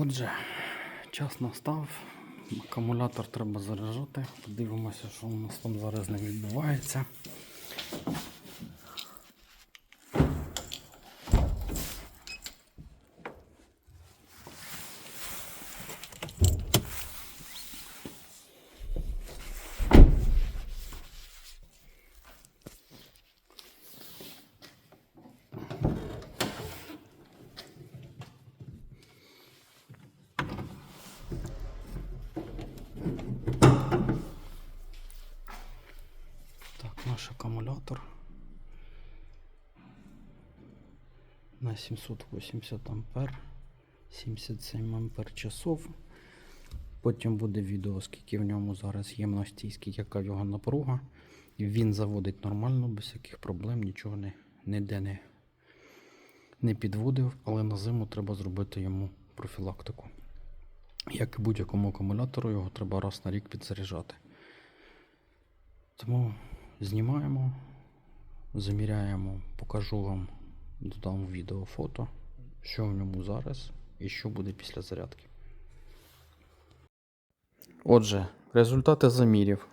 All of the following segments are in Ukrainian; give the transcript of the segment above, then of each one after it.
Отже, час настав. Акумулятор треба заряджати. Подивимося, що у нас там зараз не відбувається. Так, наш акумулятор на 780 ампер, 77 ампер часов. Потім буде відео, скільки в ньому зараз ємності і скільки яка його напруга. Він заводить нормально, без яких проблем, нічого не, ніде не, не підводив, але на зиму треба зробити йому профілактику. Як і будь-якому акумулятору, його треба раз на рік підзаряджати. Тому знімаємо, заміряємо, покажу вам, додам відео фото, що в ньому зараз і що буде після зарядки. Отже, результати замірів.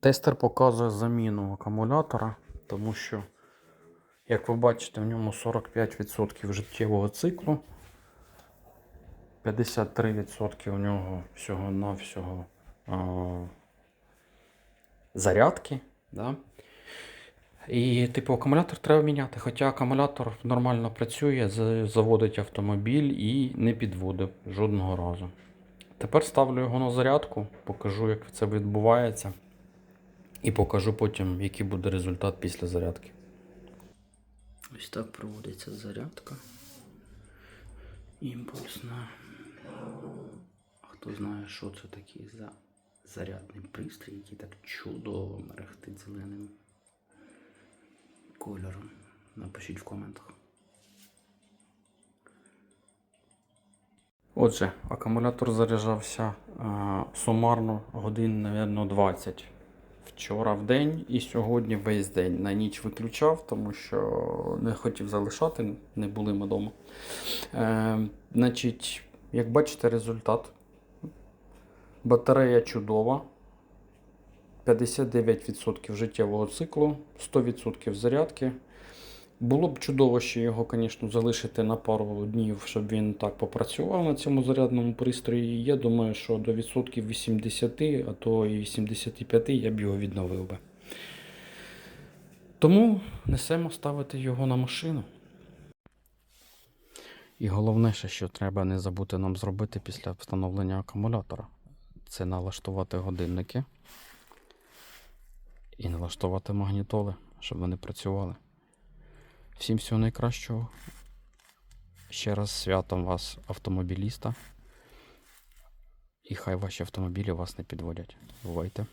Тестер показує заміну акумулятора, тому що, як ви бачите, в ньому 45% життєвого циклу. 53% у нього всього-навсього зарядки. Да? І, типу, акумулятор треба міняти. Хоча акумулятор нормально працює, заводить автомобіль і не підводив жодного разу. Тепер ставлю його на зарядку, покажу, як це відбувається. І покажу потім, який буде результат після зарядки. Ось так проводиться зарядка. Імпульсна. Хто знає, що це такий за зарядний пристрій, який так чудово мерехтить зеленим кольором. Напишіть в коментах. Отже, акумулятор заряджався а, сумарно годин, мабуть, 20. Вчора в день і сьогодні весь день. На ніч виключав, тому що не хотів залишати, не були ми вдома. Е, значить, як бачите, результат. Батарея чудова. 59% життєвого циклу, 100% зарядки. Було б чудово ще його, звісно, залишити на пару днів, щоб він так попрацював на цьому зарядному пристрої. Я думаю, що до відсотків 80, а то і 85 я б його відновив би. Тому несемо ставити його на машину. І головне, що треба не забути нам зробити після встановлення акумулятора, це налаштувати годинники і налаштувати магнітоли, щоб вони працювали. Всім всього найкращого. Ще раз святом вас, автомобіліста. І хай ваші автомобілі вас не підводять. Бувайте!